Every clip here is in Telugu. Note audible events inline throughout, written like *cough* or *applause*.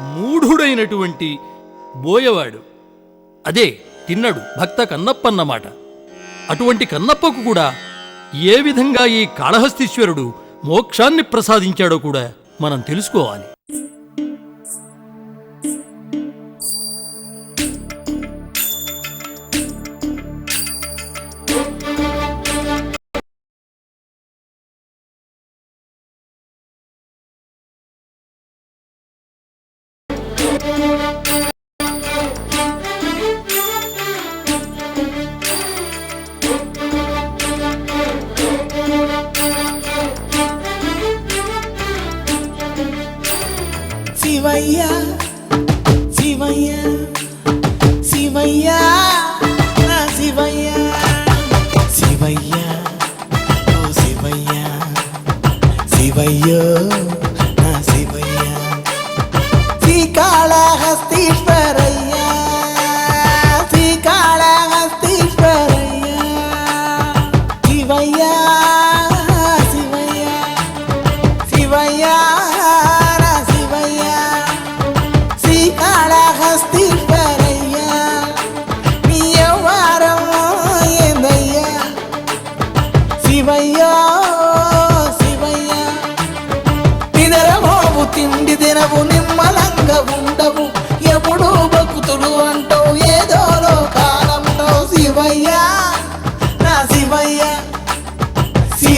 మూఢుడైనటువంటి బోయవాడు. అదే తిన్నడు భక్త కన్నప్పన్నమాట. అటువంటి కన్నప్పకు కూడా ఏ విధంగా ఈ కాళహస్తీశ్వరుడు మోక్షాన్ని ప్రసాదించాడో కూడా మనం తెలుసుకోవాలి. శివయ్యా నా శివయ్యా. శివయ్యా ఓ శివయ్యా శివయ్యో.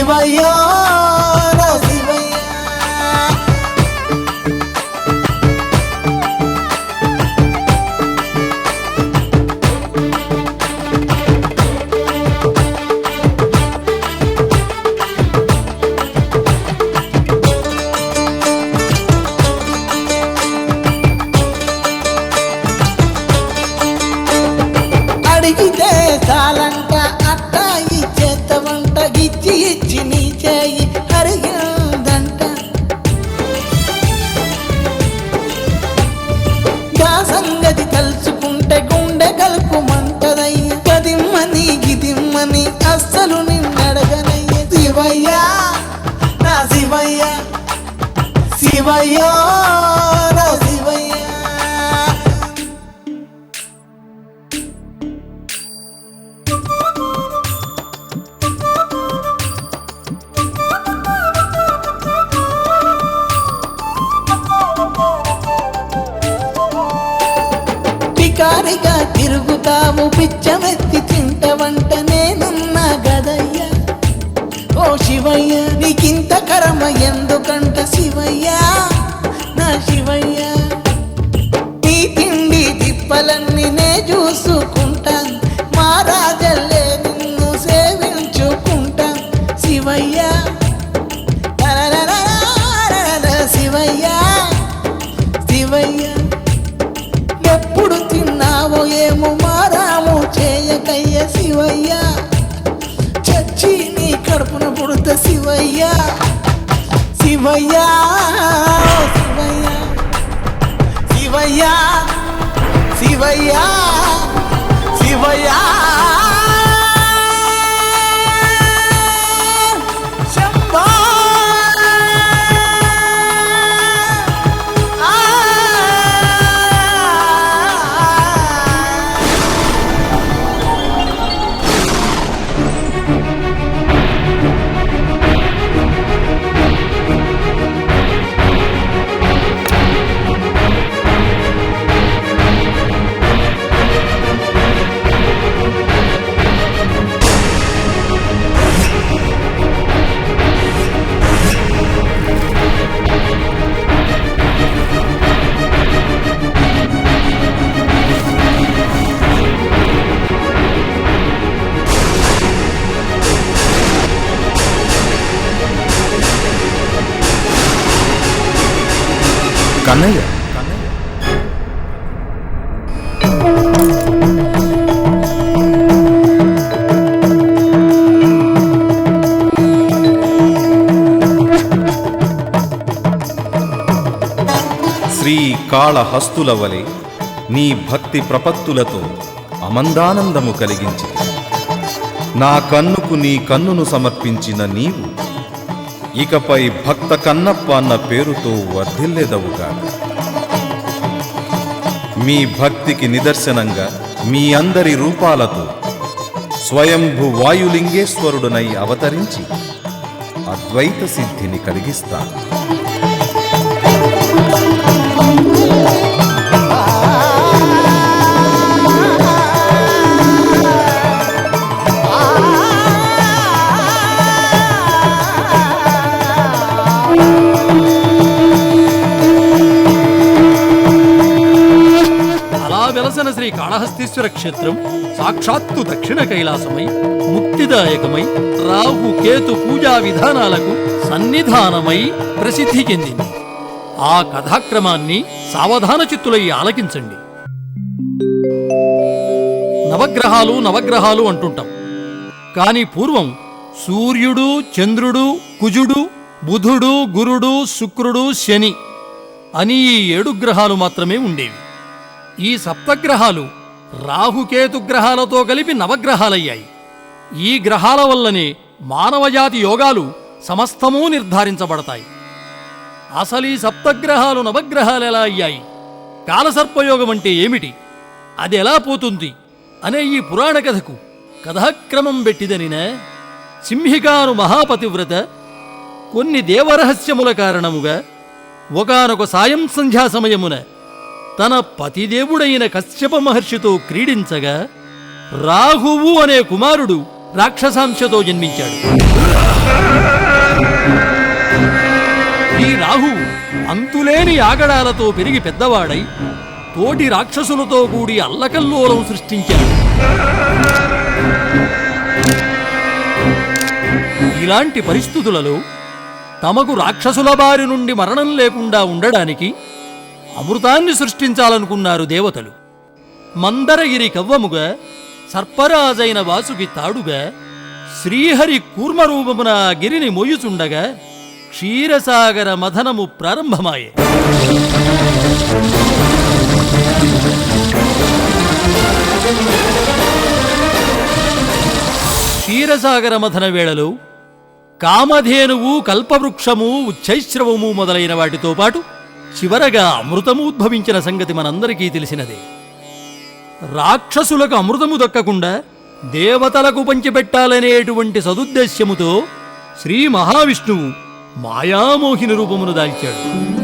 శివయ్య శివయ్య శివయ్య ఎప్పుడు తిన్నావో ఏమో మారాము చేయకయ్య శివయ్య. చచ్చి నీ కడుపున పుడత శివయ్య. శివయ్య శివయ్య. శివయ్య శివయ్య శివయ్య. శ్రీకాళహస్తుల వలె నీ భక్తి ప్రపత్తులతో అమందానందము కలిగించి. నా కన్నుకు నీ కన్నును సమర్పించిన నీవు ఇకపై భక్త కన్నప్ప అన్న పేరుతో వర్ధిల్లెదవుగా మీ భక్తికి నిదర్శనంగా మీ అందరి రూపాలతో స్వయంభు వాయులింగేశ్వరుడునై అవతరించి అద్వైత సిద్ధిని కలిగిస్తాను. కాళహస్తీశ్వర క్షేత్రం సాక్షాత్తు దక్షిణ కైలాసమై ముక్తిదాయకమై రాహు కేతు పూజా విధానాలకు సన్నిధానమై ప్రసిద్ధి చెందింది. ఆ కథాక్రమాన్ని సావధాన చిత్తులై ఆలకించండి. నవగ్రహాలు నవగ్రహాలు అంటుంటాం. కాని పూర్వం సూర్యుడు చంద్రుడు కుజుడు బుధుడు గురుడు శుక్రుడు శని అని ఈ ఏడు గ్రహాలు మాత్రమే ఉండేవి. ఈ సప్తగ్రహాలు రాహుకేతు గ్రహాలతో కలిపి నవగ్రహాలయ్యాయి. ఈ గ్రహాల వల్లనే మానవజాతి యోగాలు సమస్తమూ నిర్ధారించబడతాయి. అసలు ఈ సప్తగ్రహాలు నవగ్రహాలు ఎలా అయ్యాయి? కాలసర్పయోగం అంటే ఏమిటి? అది ఎలా పోతుంది? అనే ఈ పురాణ కథకు కథాక్రమం పెట్టిదనిన సింహికాను మహాపతివ్రత కొన్ని దేవరహస్యముల కారణముగా ఒకానొక సాయం సంధ్యా సమయమున తన పతిదేవుడైన కశ్యప మహర్షితో క్రీడించగా రాహువు అనే కుమారుడు రాక్షసాంశతో జన్మించాడు. ఈ రాహువు అంతులేని ఆగడాలతో పెరిగి పెద్దవాడై తోటి రాక్షసులతో కూడి అల్లకల్లోలం సృష్టించాడు. ఇలాంటి పరిస్థితులలో తమకు రాక్షసుల బారి నుండి మరణం లేకుండా ఉండడానికి అమృతాన్ని సృష్టించాలనుకున్నారు దేవతలు. మందరగిరి కవ్వముగా సర్పరాజైన వాసుకి తాడుగా శ్రీహరి కూర్మరూపమున గిరిని మొయ్యుచుండగా క్షీరసాగర మథనము ప్రారంభమాయే. క్షీరసాగర మథన వేళలో కామధేనువు కల్పవృక్షము ఉచ్చైశ్రవము మొదలైన వాటితో పాటు చివరగా అమృతము ఉద్భవించిన సంగతి మనందరికీ తెలిసినదే. రాక్షసులకు అమృతము దక్కకుండా దేవతలకు పంచిపెట్టాలనేటువంటి సదుద్దేశ్యముతో శ్రీ మహావిష్ణువు మాయామోహిని రూపమును దాల్చాడు.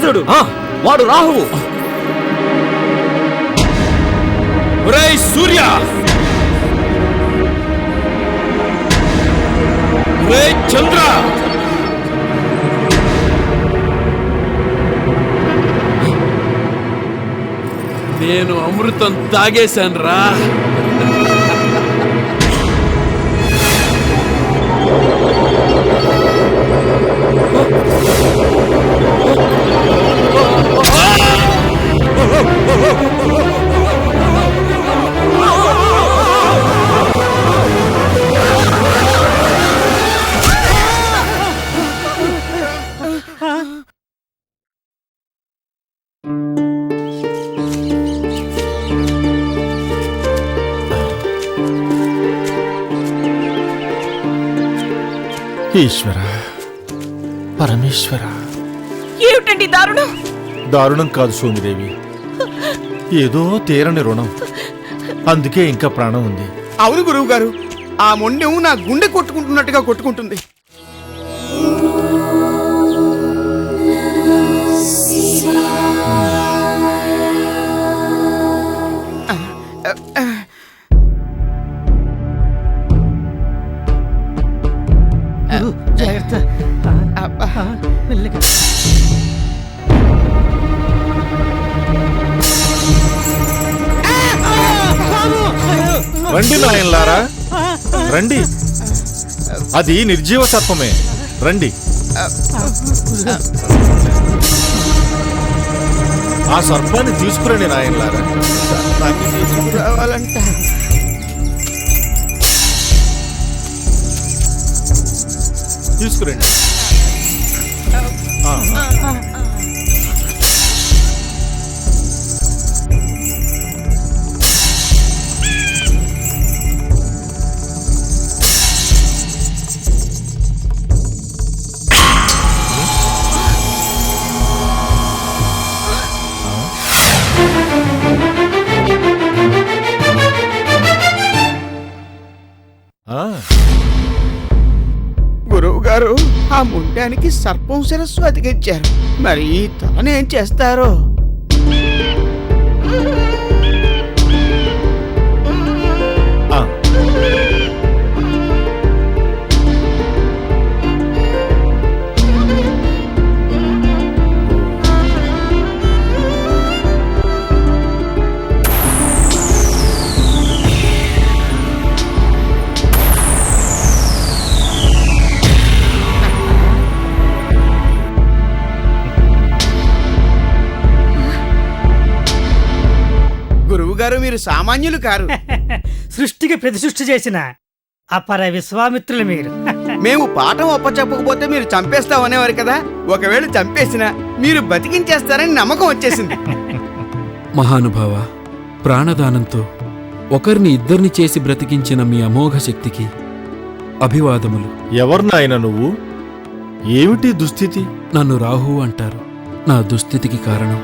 రాక్షసుడు వాడు రాహువు. సూర్య! చంద్ర! నేను అమృతం తాగేశాను రా ఈశ్వర పరమేశ్వర. ఏమిటండి దారుణం? దారుణం కాదు సోమిదేవి. ఏదో తీరని రుణం. అందుకే ఇంకా ప్రాణం ఉంది. అవును గురువు గారు ఆ మొండెం నా గుండె కొట్టుకుంటున్నట్టుగా కొట్టుకుంటుంది. రండి నాయనలారా. రండి. అది నిర్జీవ సర్పమే రండి. ఆ సర్పాన్ని తీసుకురండి నాయనలారా. సర్పాన్ని తీసుకురావాలంట తీసుకురండి. ముండానికి సర్పం శిరస్సు అతికించారు మరి ఈ తలనేం చేస్తారో? మీరు సామాన్యులు కారు. *laughs* సృష్టికి ప్రతి సృష్టి చేసిన అపర విశ్వామిత్రులు మీరు. *laughs* మేము పాఠం ఒప్పచెప్పకపోతే మీరు చంపేస్తామనేవారు కదా. ఒకవేళ చంపేసినా మీరు బతికించేస్తారని నమ్మకం వచ్చేసింది. *laughs* మహానుభావ ప్రాణదానంతో ఒకరిని ఇద్దరిని చేసి బ్రతికించిన మీ అమోఘ శక్తికి అభివాదములు. ఎవరు నాయన నువ్వు? ఏమిటి దుస్థితి? నన్ను రాహు అంటారు. నా దుస్థితికి కారణం.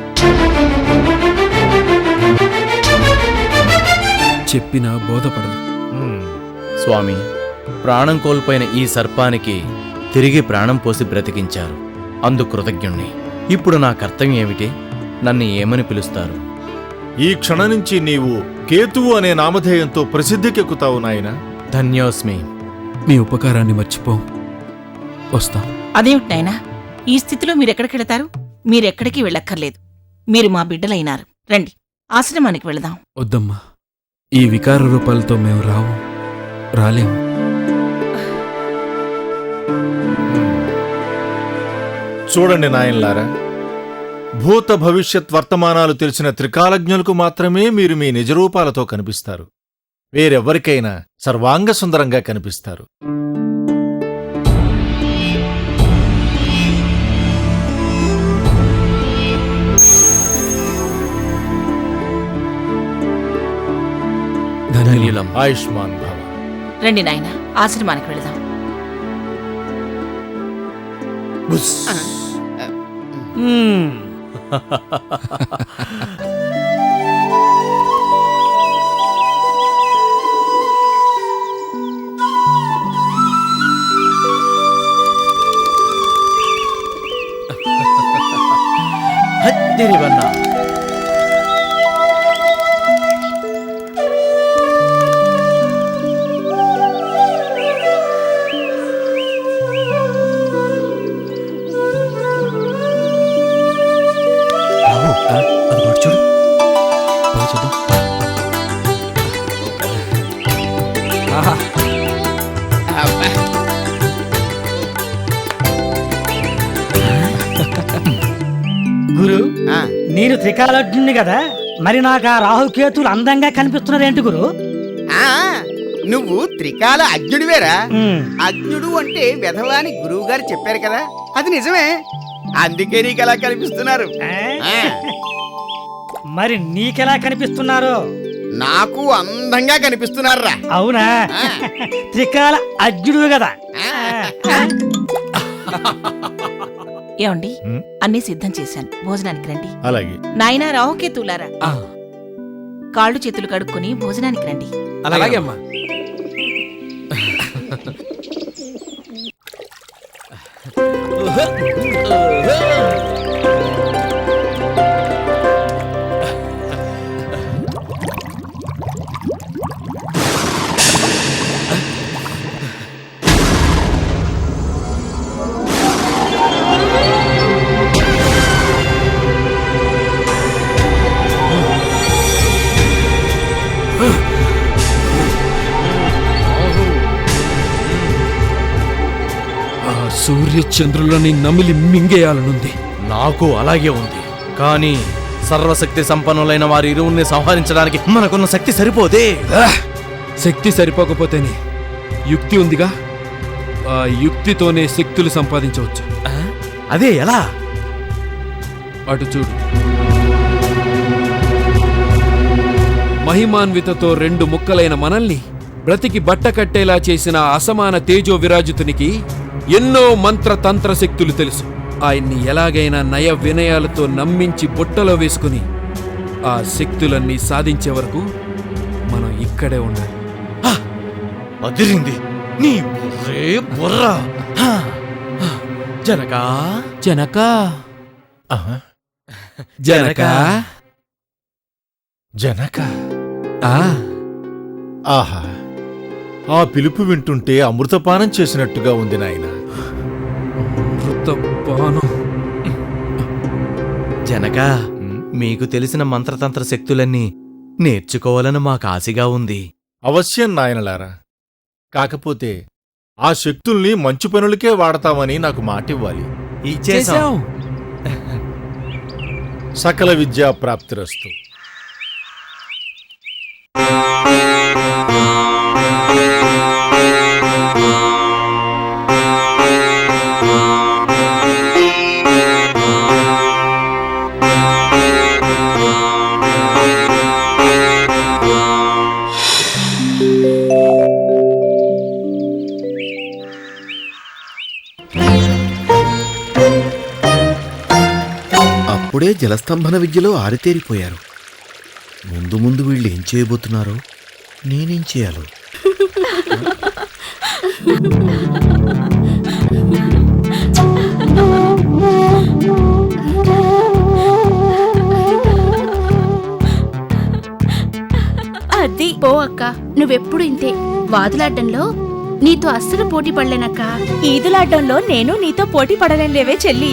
చెప్పినా బోధపడదు. స్వామి ప్రాణం కోల్పోయిన ఈ సర్పానికి తిరిగి ప్రాణం పోసి బ్రతికించారు. అందు కృతజ్ఞుణ్ణి. ఇప్పుడు నా కర్తవ్యం ఏమిటి? నన్ను ఏమని పిలుస్తారు? ఈ క్షణం నుంచి నీవు కేతువు అనే నామధేయంతో ప్రసిద్ధికెక్కుతావు నాయనా. ధన్యోస్మి. మీ ఉపకారాన్ని మర్చిపోం. వస్తాం. అదేమిటి నాయనా? ఈ స్థితిలో మీరెక్కడికెళతారు? మీరెక్కడికి వెళ్ళక్కర్లేదు. మీరు మా బిడ్డలైనారు. రండి. ఆశ్రమానికి వెళదాం. వద్దమ్మా. ఈ వికార రూపాలతో మేము రావు రాలేము. చూడండి నాయనలారా భూత భవిష్యత్ వర్తమానాలు తెలిసిన త్రికాలజ్ఞులకు మాత్రమే మీరు మీ నిజరూపాలతో కనిపిస్తారు. వేరెవరికైనా సర్వాంగ సుందరంగా కనిపిస్తారు. ధన్యులం ఆయుష్మాన్ భవ. రండి నాయనా ఆశ్రమానికి వెళదాం. మ్మ్. హద్దిరివన్న నేను త్రికాలజ్ఞుని కదా? మరి నాకు ఆ రాహుకేతులు అందంగా కనిపిస్తున్నారేంటి గురు? ఆ, నువ్వు త్రికాల అజ్ఞుడివేరా? మ్మ్. అజ్ఞుడు అంటే వెధవా అని గురువు గారు చెప్పారు కదా? అది నిజమే. అందుకే నీకు అలా కనిపిస్తున్నారు? ఆ? ఆ, మరి నీకెలా కనిపిస్తున్నారు? నాకు అందంగా కనిపిస్తున్నారా అవునా. త్రికాల అజ్ఞుడు కదా. ఏమండి. అన్నీ సిద్ధం చేశాను. భోజనానికి రండి. అలాగే. నాయనా రావుకే తూలారా. ఆ, కాళ్ళు చేతులు కడుక్కొని భోజనానికి రండి. అలాగే అమ్మా. సూర్యచంద్రులని నమిలి మింగేయాలనుంది. నాకు అలాగే ఉంది. కానీ సర్వశక్తి సంపన్నులైన వారి ఇరువుని సంహరించడానికి మనకున్న శక్తి సరిపోదే. ఆ! శక్తి సరిపోకపోతేనే యుక్తి ఉందిగా. ఆ యుక్తితోనే శక్తులు సంపాదించవచ్చు? అదే ఎలా? అటు చూడు. మహిమాన్వితతో రెండు ముక్కలైన మనల్ని బ్రతికి బట్ట కట్టేలా చేసిన అసమాన తేజో విరాజితునికి ఎన్నో మంత్ర తంత్ర శక్తులు తెలుసు. ఆయన్ని ఎలాగైనా నయ వినయాలతో నమ్మించి బుట్టలో వేసుకుని ఆ శక్తులన్నీ సాధించే వరకు మనం ఇక్కడే ఉండాలి. అదిరింది. నీ బుర్రే బుర్ర. హా. జనకా? జనక? జనక? జనక? ఆ! ఆహా. ఆ పిలుపు వింటుంటే అమృతపానం చేసినట్టుగా ఉంది నాయన. వృత్తపానం జనక మీకు తెలిసిన మంత్రతంత్ర శక్తులన్నీ నేర్చుకోవాలని మాకు ఆశగా ఉంది. అవశ్యం నాయనలారా. కాకపోతే ఆ శక్తుల్ని మంచి పనులకే వాడతామని నాకు మాటివ్వాలి. ఇచ్చేసాం సకల విద్యా ప్రాప్తిరస్తు. అప్పుడే జలస్తంభన విద్యలో ఆరితేరిపోయారు. ముందు ముందు వీళ్ళు ఏం చేయబోతున్నారో నేనేం చేయాలో? అది పో అక్క. నువ్వెప్పుడు ఇంతే. వాదులాడ్డంలో నీతో అస్సలు పోటీ పడలేనక్క. ఈదులాడ్డంలో నేను నీతో పోటీ పడలేనులేవే చెల్లి.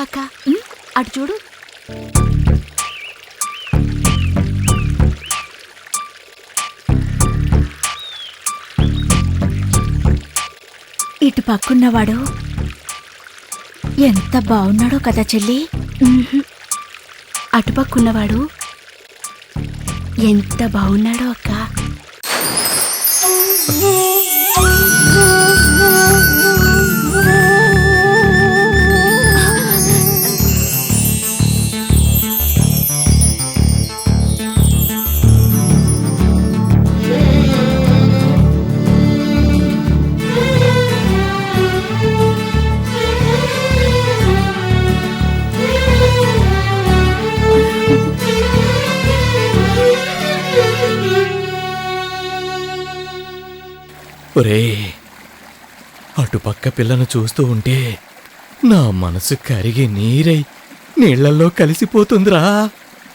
అక్క. అటు చూడు. ఇటు పక్కున్నవాడు ఎంత బాగున్నాడో కదా చెల్లి. అటుపక్కున్నవాడు ఎంత బాగున్నాడో అక్క. ఒరే అటుపక్క పిల్లను చూస్తూ ఉంటే నా మనసు కరిగి నీరై నీళ్ళలో కలిసిపోతుందిరా.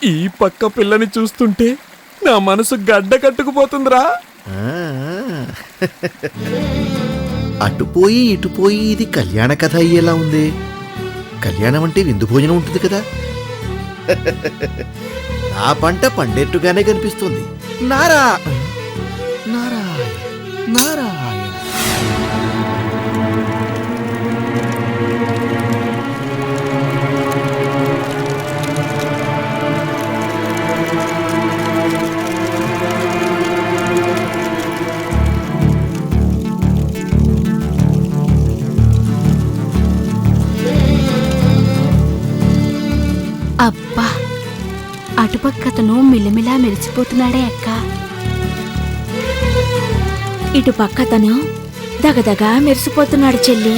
ఈ పక్క పిల్లని చూస్తుంటే నా మనసు గడ్డ కట్టుకుపోతుందిరా. అటుపోయి ఇటుపోయి ఇది కళ్యాణ కథ అయ్యేలా ఉంది. కళ్యాణం అంటే విందు భోజనం ఉంటుంది కదా. *laughs* నా పంట పండేట్టుగానే కనిపిస్తుంది. నారా! నారాయణ నారాయణ. అబ్బా అటుపక్కతను మిలమిలా మెరిచిపోతున్నాడే అక్క. ఇటు పక్కతను దగదగా మెరిసిపోతున్నాడు చెల్లి.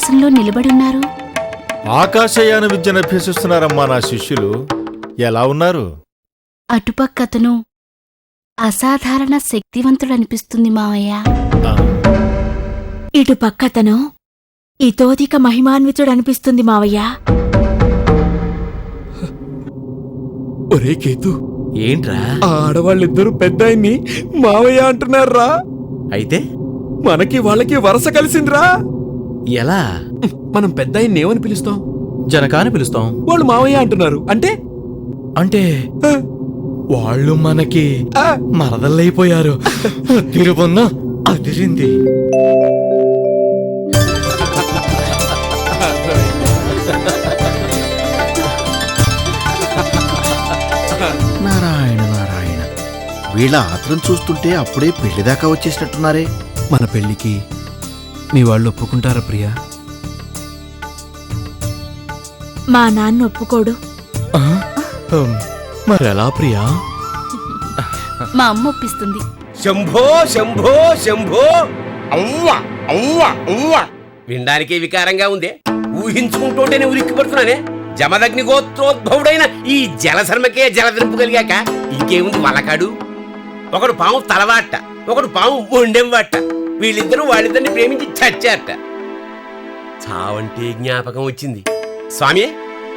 ఆకాశంలో నిలబడున్నారు ఆకాశయాన విద్యను అభ్యసిస్తున్నారమ్మా నా శిష్యులు. ఎలా ఉన్నారు? అటుపక్కతను అసాధారణ శక్తివంతుడనిపిస్తుంది మావయ్య. ఇటు పక్కతను ఇతోధిక మహిమాన్వితుడనిపిస్తుంది మావయ్య. ఒరే కేతు. ఏంట్రా? ఆ ఆడవాళ్ళిద్దరూ పెద్ద మావయ్య అంటున్నారా? అయితే? మనకి వాళ్ళకి వరస కలిసిందిరా. ఎలా? మనం పెద్ద ఏమని పిలుస్తాం? జనకాని పిలుస్తాం. వాళ్ళు మావయ్య అంటున్నారు. అంటే? అంటే? వాళ్ళు మనకి మరదల్లైపోయారు తిరుపన్న అదిరింది. నారాయణ నారాయణ. వీళ్ళ ఆత్రం చూస్తుంటే అప్పుడే పెళ్ళి దాకా వచ్చేసినట్టున్నారే. మన పెళ్ళికి మీ వాళ్ళు ఒప్పుకుంటారా ప్రియా? మా నాన్న ఒప్పుకోడు. మరెలా ప్రియా? మా అమ్మ ఒప్పిస్తుంది. శంభో శంభో శంభో. అవ్వ అవ్వ అవ్వ. వినడానికే వికారంగా ఉందే. ఊహించుకుంటుంటేనే ఉలిక్కి పడుతున్నానే జమదగ్ని గోత్రోద్భవుడైన ఈ జలశర్మకే జలదింపు కలిగాక ఇంకేముంది వలకాడు ఒకడు పాము తలవాట ఒకడు పాము మొండెం వాట వీళ్ళిద్దరూ వాళ్ళిద్దరిని ప్రేమించి చచ్చారట. చావంటే జ్ఞాపకం వచ్చింది. స్వామి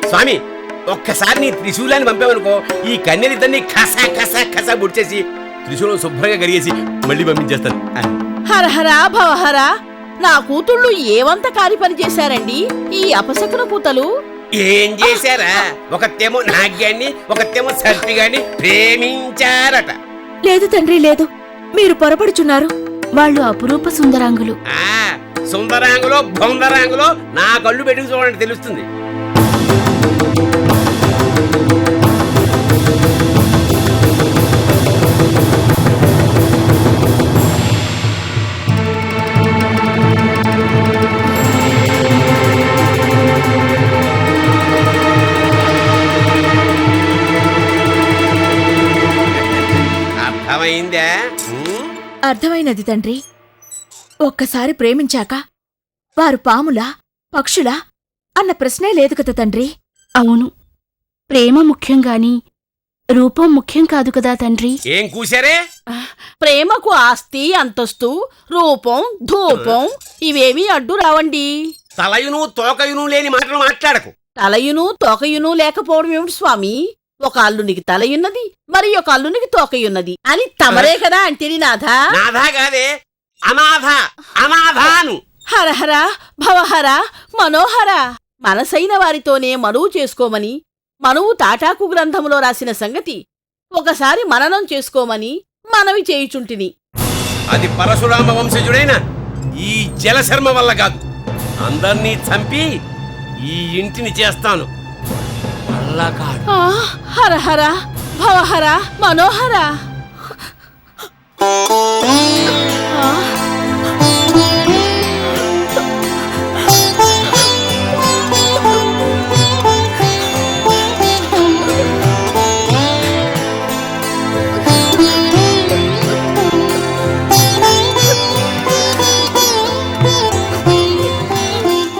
స్వామి ఒక్కసారి నీ త్రిశూలాన్ని పంపామనుకో ఈ కన్యలిద్దరిని కసా కసా కసా బుడిచేసి త్రిశూలం శుభ్రంగా కడిగేసి మళ్ళీ పంపించేస్తాను. హరహరా భవహరా నా కూతుళ్ళు ఏవంత కారి పని చేశారండి? ఈ అపశకున పూతలు ఏం చేశారా? ఒకతేమో నాగ్యాన్ని ఒకతేమో సర్పిగాన్ని ప్రేమించారట. లేదు తండ్రి లేదు. మీరు పొరపడుచున్నారు. వాళ్ళు అపురూప సుందరాంగులు. ఆ సుందరాంగులో బొందరాంగులో నా కళ్ళు పెట్టుకు చూడండి తెలుస్తుంది. అర్థమైనది తండ్రి. ఒక్కసారి ప్రేమించాక వారు పాములా పక్షులా అన్న ప్రశ్నే లేదు కదా తండ్రి. అవును. ప్రేమ ముఖ్యం గాని రూపం ముఖ్యం కాదు కదా తండ్రి. ఏం కూశారే? ప్రేమకు ఆస్తి అంతస్తు రూపం ధూపం ఇవేమీ అడ్డు రావండి. తలయును తోకయును లేని మాటలు మాట్లాడకు. తలయును తోకయును లేకపోవడం ఏమిటి స్వామి? ఒక అల్లునికి తలయున్నది మరి ఒక అల్లునికి తోకయున్నది. అని తమరే కదా అంటిరి నాథా. నాథా కాదే అనాథ అనాథాను. హరహర భవహర మనోహర. మనసైన వారితోనే మనువు చేసుకోమని మనువు తాటాకు గ్రంథములో రాసిన సంగతి ఒకసారి మననం చేసుకోమని మనవి చేయుచుంటిని. అది పరశురామ వంశజుడైన ఈ జలశర్మ వల్ల కాదు. అందర్నీ చంపి ఈ ఇంటిని చేస్తాను. వల్ల కాదు ఆ, హరహర భవహర మనోహర.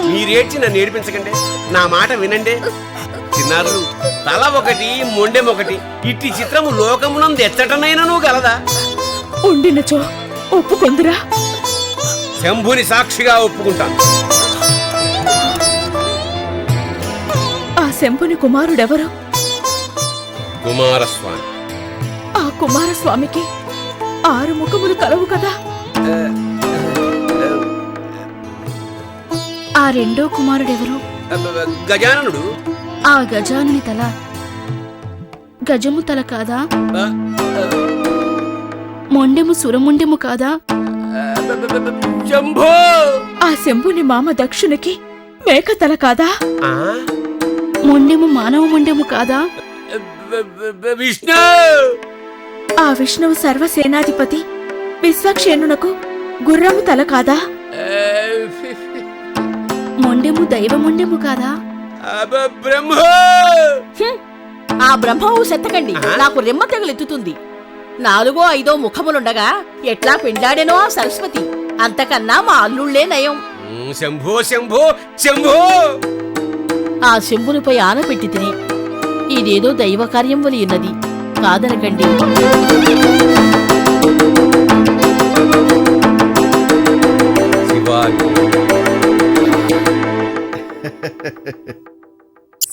మీరేడ్చి నన్ను ఏడిపించకండి. నా మాట వినండి. చిన్నారు తల ఒకటి మొండెం ఒకటి. ఇట్టి చిత్రము లోకమునందు ఎచ్చటనైనను గలదా? ఉండినచో ఒప్పుకొందురా. శంభుని సాక్షిగా ఒప్పుకుంటాను. ఆ శంభుని కుమారుడెవరు? కుమారస్వామి. ఆ కుమారస్వామికి ఆరు ముఖములు కలవు కదా? ఆ రెండో కుమారుడెవరు? గజాననుడు. ఆ గజానుని తల. గజము తల కాదా? మొండెము సురముండెము కాదా? ఆ శంభుని మామ దక్షునికి మేక తల కాదా? ఆ? మొండెము మానవ మొండెము కాదా? విష్ణు! ఆ విష్ణువు సర్వసేనాధిపతి విశ్వక్షేణునకు గుర్రము తల కాదా? మొండెము దైవ మొండెము కాదా? బ్రహ్మ! హ్మ్. ఆ బ్రహ్మవు సెత్తకండి. నాకు రెమ్మ తెగలెత్తుతుంది. నాలుగో ఐదో ముఖములుండగా ఎట్లా పెండ్లాడెనో ఆ సరస్వతి. అంతకన్నా మా అల్లుళ్ళే నయం. శంభో శంభో శంభో! ఆ శంభునిపై ఆన పెట్టి తిని. ఇదేదో దైవ కార్యం వలి ఉన్నది. కాదనకండి. శివాజీ. *laughs*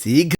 tigre